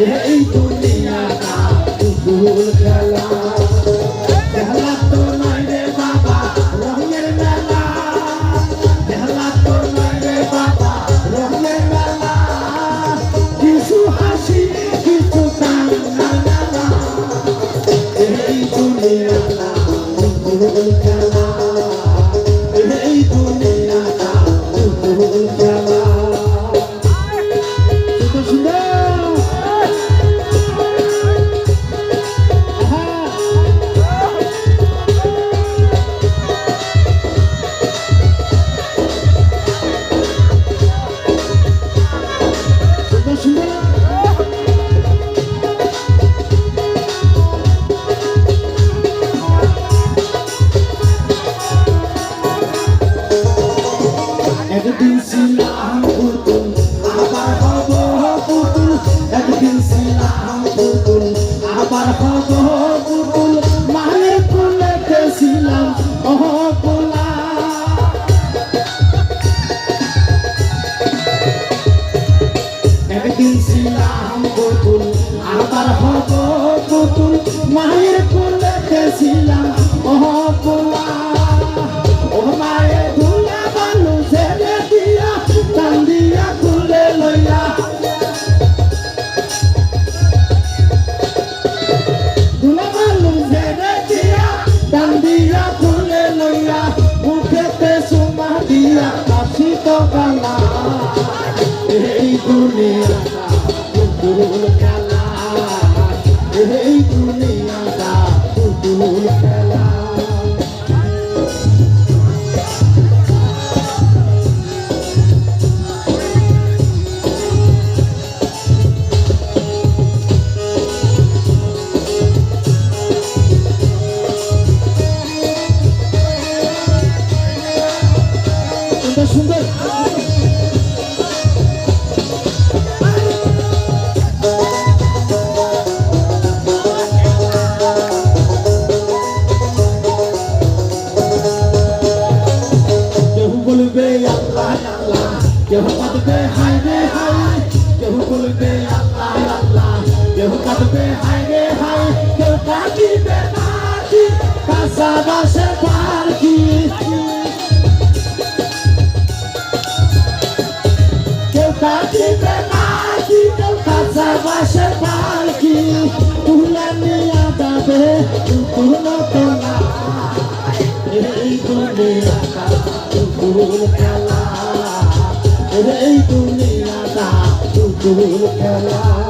এই দুনিয়াটা ফুল খেলা খেলা আবার হব মায়ের কোলে ছিলাম ওহ পোলা একদিন ছিলাম পুতুল আবার হব পুতুল মায়ের কোলে ছিলাম ওহ পোলা দিয়া খুলে লইয়া, মুখেতে সুমা দিয়া আসি তো গালা এই দুনিয়া খেলা, এই দুনিয়া ফুটবল সুন্দর। কেউ কাঁদবে হাই রে হাই কেউ বলবে, আল্লাহ আল্লাহ। কেউ কাঁদবে হাই রে হাই কেউ কাঁদিবে নাকি কেউ কাঁচা বাসে পারকি তুলে নিয়ে যাবে তুলো তো না এই দুনিয়াটা ফুল খেলা এই দুনিয়াটা ফুল খেলা